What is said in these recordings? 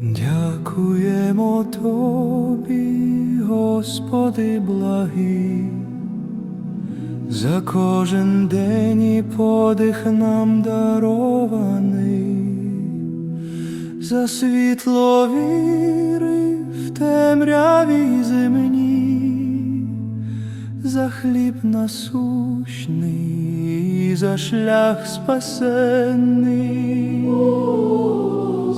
Дякуємо Тобі, Господи благий, за кожен день і подих нам дарований, за світло віри в темряві земній, за хліб насущний, за шлях спасенний.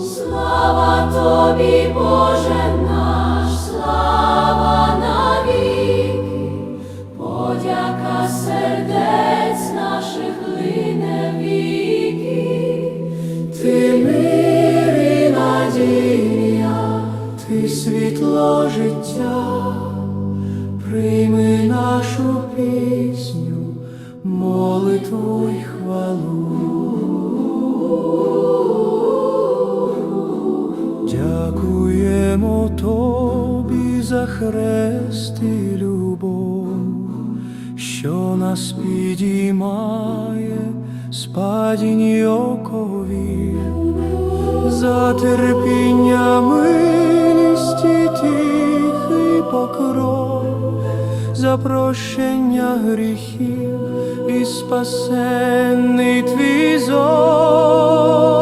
Слава тобі, Боже наш, слава навіки, подяка сердець наших лине. Ти мир надія, ти світло життя, прийми нашу пісню, молитву й хвалу. Хрест і любов, що нас підіймає з падінь оковів, за терпіння милість і тихий покров, за прощення гріхів і спасенний твій зов.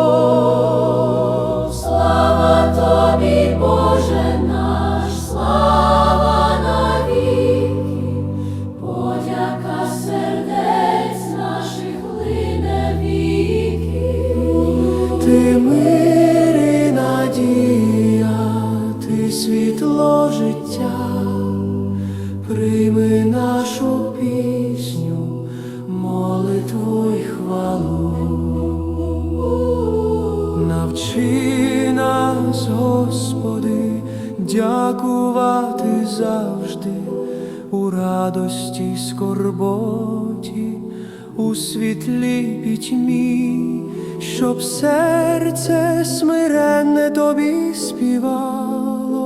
Навчи нас, Господи, дякувати завжди у радості й скорботі, у світлі пітьмі, щоб серце смиренне тобі співало,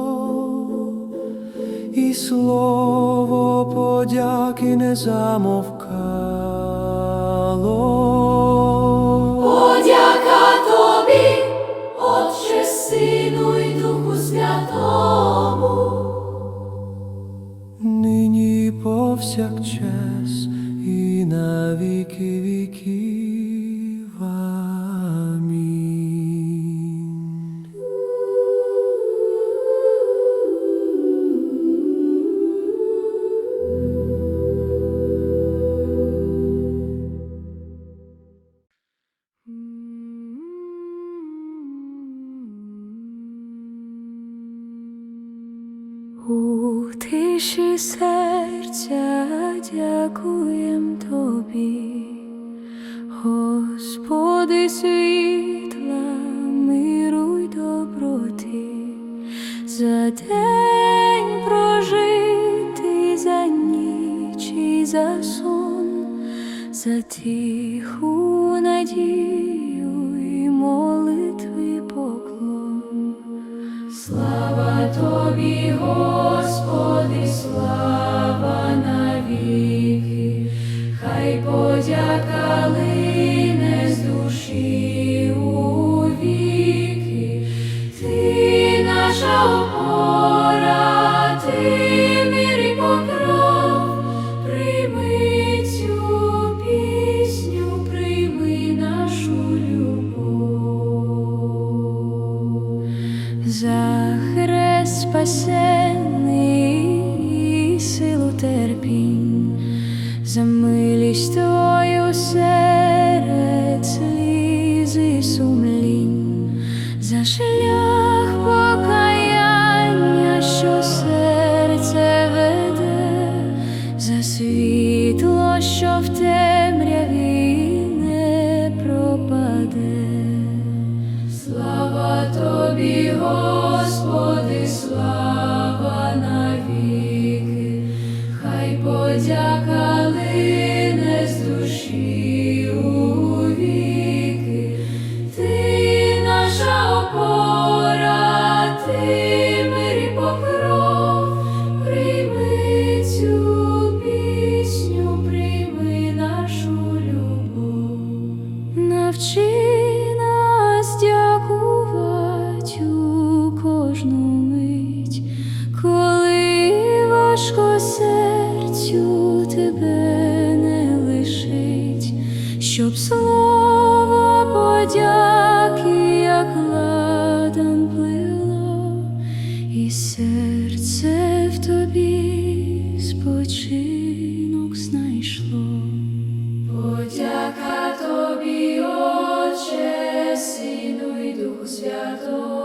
і слово подяки не замовкало. Отче, Сину і Духу Святому. У тиші серця дякуєм тобі, Господи світла, миру й доброти, за день прожитий, за ніч і за сон, за тиху надію кожну мить, коли важко серцю тебе не лишить, щоб слово подяки, як ладан плило, і серце в тобі спочинок знайшло. Подяка тобі, Отче, Сину і Дух Святому,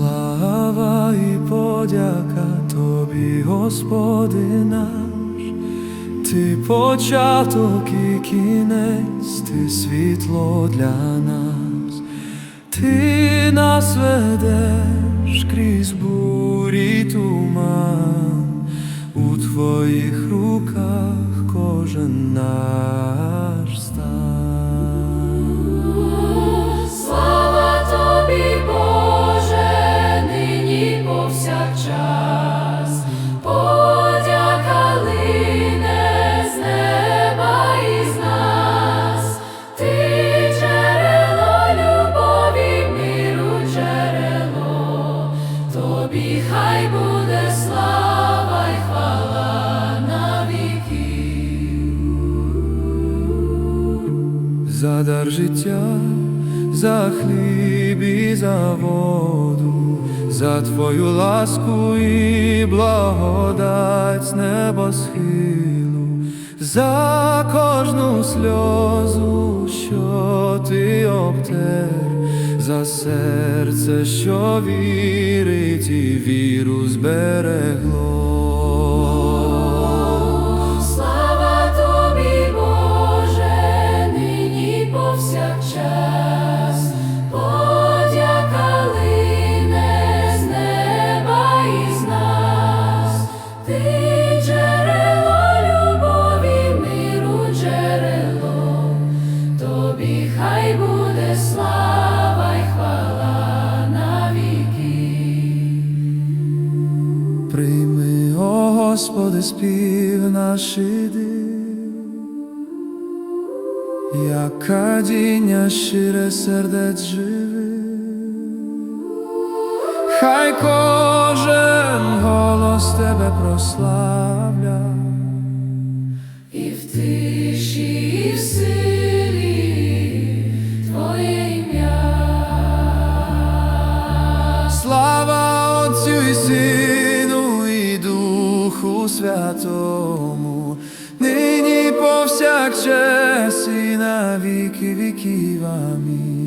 Слава і подяка тобі, Господи наш, ти початок і кінець, ти світло для нас, ти нас ведеш крізь бурі туман, у твоїх руках кожен наш За дар життя, за хліб і за воду, за твою ласку і благодать з небосхилу, за кожну сльозу, що ти обтер, за серце, що вірить і віру зберегло. Хай буде слава й хвала на віки. Прийми, о Господи, спів наші див, як кадіння щире сердець живи, хай кожен голос тебе прославля, І в тиші, І Сину і Духу Святому, нині повсякчас і на віки віків. Амінь.